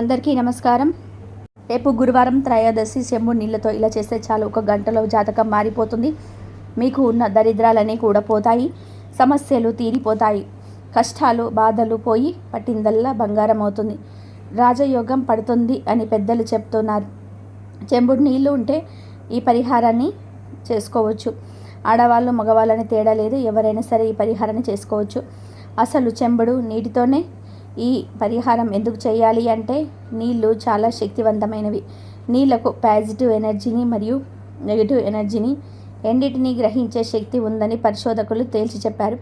అందరికీ నమస్కారం. రేపు గురువారం త్రయోదశి చెంబు నీళ్ళతో ఇలా చేస్తే చాలు. ఒక గంటలో జాతకం మారిపోతుంది. మీకు ఉన్న దరిద్రాలన్నీ కూడా పోతాయి. సమస్యలు తీరిపోతాయి. కష్టాలు బాధలు పోయి పట్టిందల్లా బంగారం అవుతుంది. రాజయోగం పడుతుంది అని పెద్దలు చెప్తున్నారు. చెంబుడు నీళ్ళు ఉంటే ఈ పరిహారాన్ని చేసుకోవచ్చు. ఆడవాళ్ళు మగవాళ్ళని తేడా లేదు. ఎవరైనా సరే ఈ పరిహారాన్ని చేసుకోవచ్చు. అసలు చెంబుడు నీటితోనే ఈ పరిహారం ఎందుకు చేయాలి అంటే నీళ్ళు చాలా శక్తివంతమైనవి. నీళ్ళకు పాజిటివ్ ఎనర్జీని మరియు నెగిటివ్ ఎనర్జీని రెండింటినీ గ్రహించే శక్తి ఉందని పరిశోధకులు తేల్చి చెప్పారు.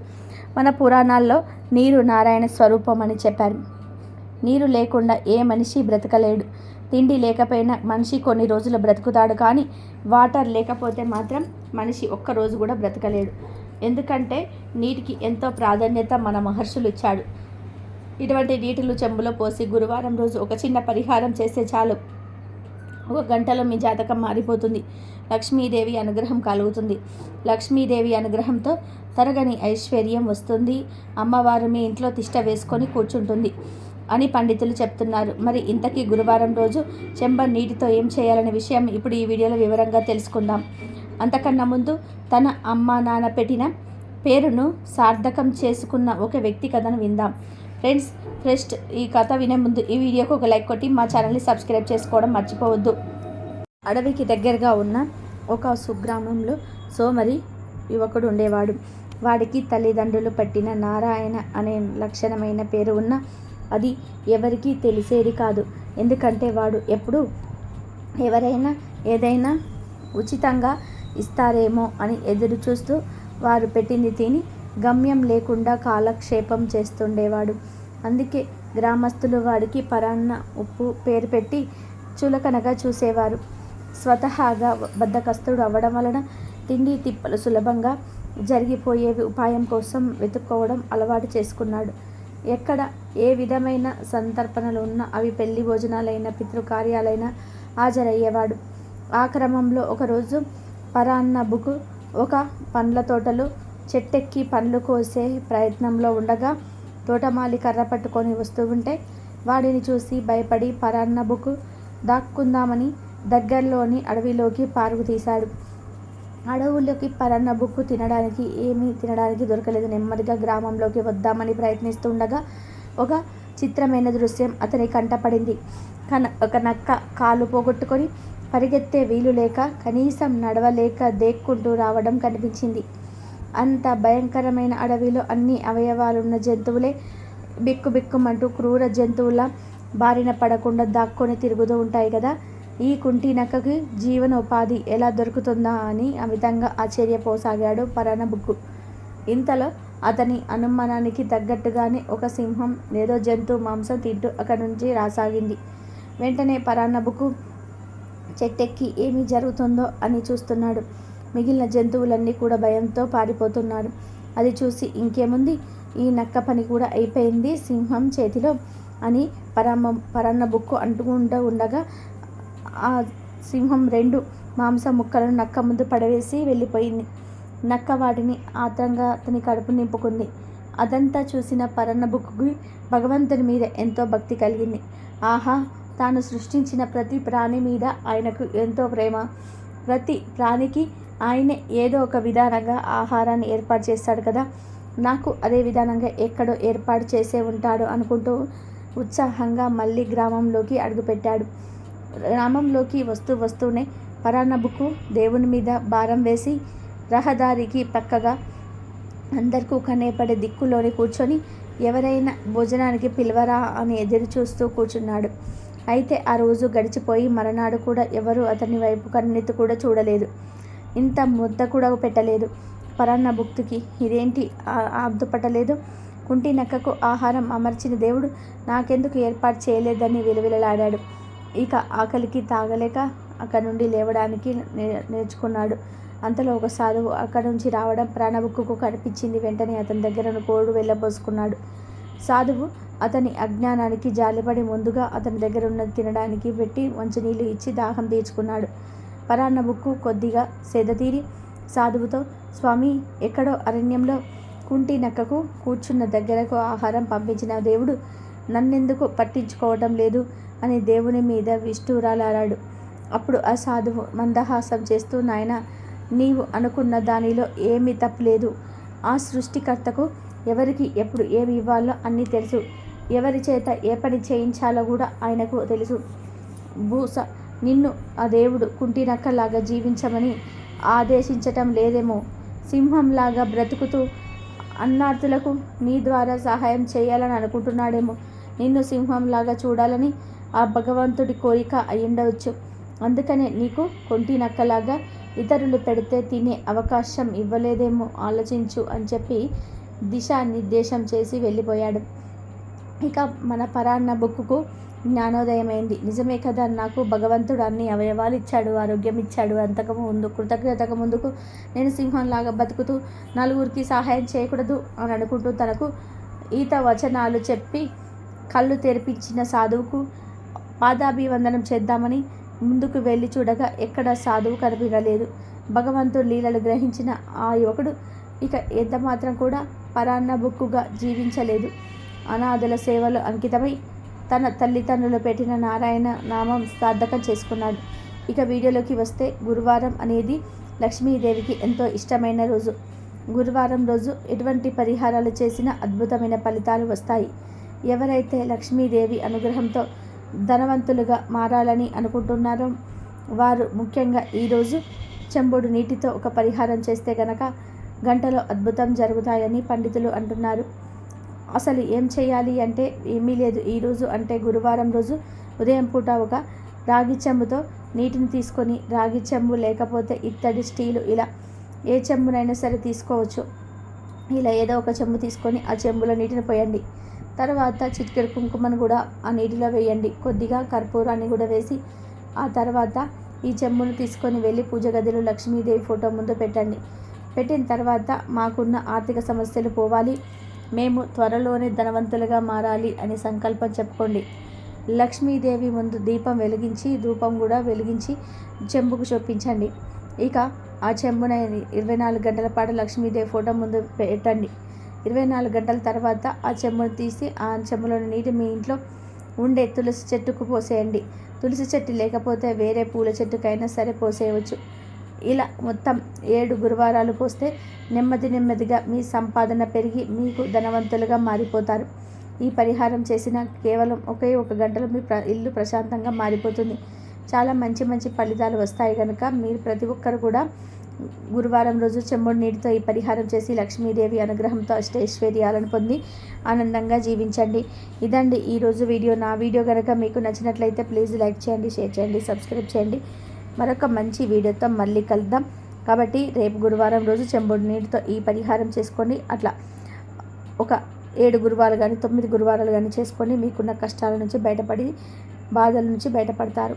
మన పురాణాల్లో నీరు నారాయణ స్వరూపం అని చెప్పారు. నీరు లేకుండా ఏ మనిషి బ్రతకలేడు. తిండి లేకపోయినా మనిషి కొన్ని రోజులు బ్రతుకుతాడు కానీ వాటర్ లేకపోతే మాత్రం మనిషి ఒక్క రోజు కూడా బ్రతకలేడు. ఎందుకంటే నీటికి ఎంతో ప్రాధాన్యత మన మహర్షులు ఇచ్చాడు. ఇటువంటి నీటిలు చెంబులో పోసి గురువారం రోజు ఒక చిన్న పరిహారం చేస్తే చాలు. ఒక గంటలో మీ జాతకం మారిపోతుంది. లక్ష్మీదేవి అనుగ్రహం కలుగుతుంది. లక్ష్మీదేవి అనుగ్రహంతో తరగని ఐశ్వర్యం వస్తుంది. అమ్మవారు మీ ఇంట్లో తిష్ట వేసుకొని కూర్చుంటుంది అని పండితులు చెప్తున్నారు. మరి ఇంతకీ గురువారం రోజు చెంబ నీటితో ఏం చేయాలనే విషయం ఇప్పుడు ఈ వీడియోలో వివరంగా తెలుసుకుందాం. అంతకన్నా ముందు తన అమ్మ నాన్న పెట్టిన పేరును సార్థకం చేసుకున్న ఒక వ్యక్తి కథను విందాం. ఫ్రెండ్స్ ఫ్రెస్ట్ ఈ కథ వినే ముందు ఈ వీడియోకి ఒక లైక్ కొట్టి మా ఛానల్ని సబ్స్క్రైబ్ చేసుకోవడం మర్చిపోవద్దు. అడవికి దగ్గరగా ఉన్న ఒక సుగ్రామంలో సోమరి యువకుడు ఉండేవాడు. వాడికి తల్లిదండ్రులు పట్టిన నారాయణ అనే లక్షణమైన పేరు ఉన్న అది ఎవరికీ తెలిసేది కాదు. ఎందుకంటే వాడు ఎప్పుడు ఎవరైనా ఏదైనా ఉచితంగా ఇస్తారేమో అని ఎదురు చూస్తూ వారు పెట్టింది తిని గమ్యం లేకుండా కాలక్షేపం చేస్తుండేవాడు. అందుకే గ్రామస్తులు వాడికి పరాన్న ఉప్పు పేరు పెట్టి చులకనగా చూసేవారు. స్వతహాగా బద్దకస్తుడు అవ్వడం వలన తిండి తిప్పలు సులభంగా జరిగిపోయే ఉపాయం కోసం వెతుక్కోవడం అలవాటు చేసుకున్నాడు. ఎక్కడ ఏ విధమైన సంతర్పణలు ఉన్నా అవి పెళ్ళి భోజనాలైన పితృకార్యాలైనా హాజరయ్యేవాడు. ఆ క్రమంలో ఒకరోజు పరాన్నబుకు ఒక పండ్ల తోటలు చెట్టెక్కి పండ్లు కోసే ప్రయత్నంలో ఉండగా తోటమాలి కర్ర పట్టుకొని వస్తూ ఉంటే వాడిని చూసి భయపడి పరాన్న బుక్కు దాక్కుందామని దగ్గరలోని అడవిలోకి పారుగు తీశాడు. అడవుల్లోకి పరన్న బుక్కు తినడానికి ఏమీ తినడానికి దొరకలేదు. నెమ్మదిగా గ్రామంలోకి వద్దామని ప్రయత్నిస్తుండగా ఒక చిత్రమైన దృశ్యం అతని కంటపడింది. కన ఒక నక్క కాలు పోగొట్టుకొని పరిగెత్తే వీలు లేక కనీసం నడవలేక దేక్కుంటూ రావడం కనిపించింది. అంత భయంకరమైన అడవిలో అన్ని అవయవాలున్న జంతువులే బిక్కు బిక్కుమంటూ క్రూర జంతువుల బారిన పడకుండా దాక్కొని తిరుగుతూ ఉంటాయి కదా. ఈ కుంటి నక్కకి జీవనోపాధి ఎలా దొరుకుతుందా అని అమితంగా ఆశ్చర్యపోసాగాడు పరాణబుక్కు ఇంతలో అతని అనుమానానికి తగ్గట్టుగానే ఒక సింహం ఏదో జంతువు మాంసం తింటూ అక్కడి నుంచి రాసాగింది. వెంటనే పరాన్నబుకు చెట్టెక్కి ఏమి జరుగుతుందో అని చూస్తున్నాడు. మిగిలిన జంతువులన్నీ కూడా భయంతో పారిపోతున్నాడు అది చూసి ఇంకేముంది? ఈ నక్క పని కూడా అయిపోయింది సింహం చేతిలో అని పరమ్మ పరన్న బుక్కు అంటుకుంటూ ఉండగా ఆ సింహం రెండు మాంసం ముక్కలను నక్క ముందు పడవేసి వెళ్ళిపోయింది. నక్క వాటిని ఆత్రంగా అతని కడుపు నింపుకుంది. అదంతా చూసిన పరన్న బుక్కుకి భగవంతుని మీద ఎంతో భక్తి కలిగింది. ఆహా! తాను సృష్టించిన ప్రతి ప్రాణి మీద ఆయనకు ఎంతో ప్రేమ. ప్రతి ప్రాణికి ఆయనే ఏదో ఒక విధానంగా ఆహారాన్ని ఏర్పాటు చేస్తాడు కదా. నాకు అదే విధానంగా ఎక్కడో ఏర్పాటు చేసే ఉంటాడు అనుకుంటూ ఉత్సాహంగా మళ్ళీ గ్రామంలోకి అడుగుపెట్టాడు. గ్రామంలోకి వస్తూ వస్తూనే పరాన్నబుకు దేవుని మీద భారం వేసి రహదారికి పక్కగా అందరికీ కనేపడే దిక్కులోని కూర్చొని ఎవరైనా భోజనానికి పిలవరా అని ఎదురు చూస్తూ కూర్చున్నాడు. అయితే ఆ రోజు గడిచిపోయి మరనాడు కూడా ఎవరు అతని వైపు కన్నెత్తి కూడా చూడలేదు. ఇంత ముద్ద కూడా పెట్టలేదు పరాన్న భుక్తికి. ఇదేంటి? అద్దుపట్టలేదు కుంటి నక్కకు ఆహారం అమర్చిన దేవుడు నాకెందుకు ఏర్పాటు చేయలేదని విలువిలలాడాడు. ఇక ఆకలికి తాగలేక అక్కడి నుండి లేవడానికి నేర్చుకున్నాడు. అంతలో ఒక సాధువు అక్కడి నుంచి రావడం ప్రాణబుక్కుకు కనిపించింది. వెంటనే అతని దగ్గర కోడు వెళ్ళబోసుకున్నాడు. సాధువు అతని అజ్ఞానానికి జాలిపడి ముందుగా అతని దగ్గర ఉన్నది తినడానికి పెట్టి మంచినీళ్ళు ఇచ్చి దాహం తీర్చుకున్నాడు. పరాన్న బుక్కు కొద్దిగా సేదతీరి సాధువుతో స్వామి ఎక్కడో అరణ్యంలో కుంటి నక్కకు కూర్చున్న దగ్గరకు ఆహారం పంపించిన దేవుడు నన్నెందుకు పట్టించుకోవటం లేదు అని దేవుని మీద విష్ణురాలాడు అప్పుడు ఆ సాధువు మందహాసం చేస్తూ నాయన నీవు అనుకున్న దానిలో ఏమీ తప్పులేదు. ఆ సృష్టికర్తకు ఎవరికి ఎప్పుడు ఏమి ఇవ్వాలో అన్నీ తెలుసు. ఎవరి చేత ఏ పని చేయించాలో కూడా ఆయనకు తెలుసు. భూస నిన్ను ఆ దేవుడు కుంటినక్కలాగా జీవించమని ఆదేశించటం లేదేమో. సింహంలాగా బ్రతుకుతూ అన్నార్థులకు నీ ద్వారా సహాయం చేయాలని అనుకుంటున్నాడేమో. నిన్ను సింహంలాగా చూడాలని ఆ భగవంతుడి కోరిక అయ్యుండవచ్చు అందుకనే నీకు కొంటి నక్కలాగా ఇతరులు పెడితే తినే అవకాశం ఇవ్వలేదేమో ఆలోచించు అని చెప్పి దిశానిర్దేశం చేసి వెళ్ళిపోయాడు. ఇక మన పరాన్న బుక్కుకు జ్ఞానోదయమైంది. నిజమే కదా నాకు భగవంతుడు అన్ని అవయవాలు ఇచ్చాడు ఆరోగ్యం ఇచ్చాడు అంతకు ముందు కృతజ్ఞతకు ముందుకు నేను సింహంలాగా బతుకుతూ నలుగురికి సహాయం చేయకూడదు అని అనుకుంటూ తనకు ఈత వచనాలు చెప్పి కళ్ళు తెరిపించిన సాధువుకు పాదాభివందనం చేద్దామని ముందుకు వెళ్ళి చూడగా ఎక్కడ సాధువు కనిపించలేదు. భగవంతుడు లీలలు గ్రహించిన ఆ యువకుడు ఇక ఎంత మాత్రం కూడా పరాన్న బుక్కుగా జీవించలేదు. అనాథుల సేవలు అంకితమై తన తల్లిదండ్రులు పెట్టిన నారాయణ నామం సార్థకం చేసుకున్నాడు. ఇక వీడియోలోకి వస్తే గురువారం అనేది లక్ష్మీదేవికి ఎంతో ఇష్టమైన రోజు. గురువారం రోజు ఎటువంటి పరిహారాలు చేసినా అద్భుతమైన ఫలితాలు వస్తాయి. ఎవరైతే లక్ష్మీదేవి అనుగ్రహంతో ధనవంతులుగా మారాలని అనుకుంటున్నారో వారు ముఖ్యంగా ఈరోజు చెంబుడు నీటితో ఒక పరిహారం చేస్తే గనక గంటలో అద్భుతం జరుగుతాయని పండితులు అంటున్నారు. అసలు ఏం చేయాలి అంటే ఏమీ లేదు. ఈరోజు అంటే గురువారం రోజు ఉదయం పూట ఒక రాగి చెంబుతో నీటిని తీసుకొని రాగి చెంబు లేకపోతే ఇత్తడి స్టీలు ఇలా ఏ చెంబునైనా సరే తీసుకోవచ్చు. ఇలా ఏదో ఒక చెంబు తీసుకొని ఆ చెంబులో నీటిని పోయండి. తర్వాత చిటికెడు కుంకుమను కూడా ఆ నీటిలో వేయండి. కొద్దిగా కర్పూరాన్ని కూడా వేసి ఆ తర్వాత ఈ చెంబును తీసుకొని వెళ్ళి పూజ గదిలో లక్ష్మీదేవి ఫోటో ముందు పెట్టండి. పెట్టిన తర్వాత మాకున్న ఆర్థిక సమస్యలు పోవాలి. మేము త్వరలోనే ధనవంతులుగా మారాలి అని సంకల్పం చెప్పుకోండి. లక్ష్మీదేవి ముందు దీపం వెలిగించి ధూపం కూడా వెలిగించి చెంబుకు చూపించండి ఇక ఆ చెంబున ఇరవై నాలుగు గంటల పాటు లక్ష్మీదేవి ఫోటో ముందు పెట్టండి. ఇరవై నాలుగు గంటల తర్వాత ఆ చెంబును తీసి ఆ చెంబులోని నీటి మీ ఇంట్లో ఉండే తులసి చెట్టుకు పోసేయండి. తులసి చెట్టు లేకపోతే వేరే పూల చెట్టుకైనా సరే పోసేయవచ్చు. ఇలా మొత్తం ఏడు గురువారాలు పోస్తే నెమ్మది నెమ్మదిగా మీ సంపాదన పెరిగి మీకు ధనవంతులుగా మారిపోతారు. ఈ పరిహారం చేసిన కేవలం ఒకే ఒక గంటలో మీ ప్ర ఇల్లు ప్రశాంతంగా మారిపోతుంది. చాలా మంచి మంచి ఫలితాలు వస్తాయి కనుక మీరు ప్రతి ఒక్కరు కూడా గురువారం రోజు చెమ్ముడు నీటితో ఈ పరిహారం చేసి లక్ష్మీదేవి అనుగ్రహంతో అష్టైశ్వర్యాలను పొంది ఆనందంగా జీవించండి. ఇదండి ఈరోజు వీడియో. నా వీడియో కనుక మీకు నచ్చినట్లయితే ప్లీజ్ లైక్ చేయండి షేర్ చేయండి సబ్స్క్రైబ్ చేయండి. మరొక మంచి వీడియోతో మళ్ళీ కలుద్దాం. కాబట్టి రేపు గురువారం రోజు చెంబుడు నీటితో ఈ పరిహారం చేసుకోండి. అట్లా ఒక ఏడు గురువారాలు కానీ తొమ్మిది గురువారాలు కానీ చేసుకొని మీకున్న కష్టాల నుంచి బయటపడి బాధల నుంచి బయటపడతారు.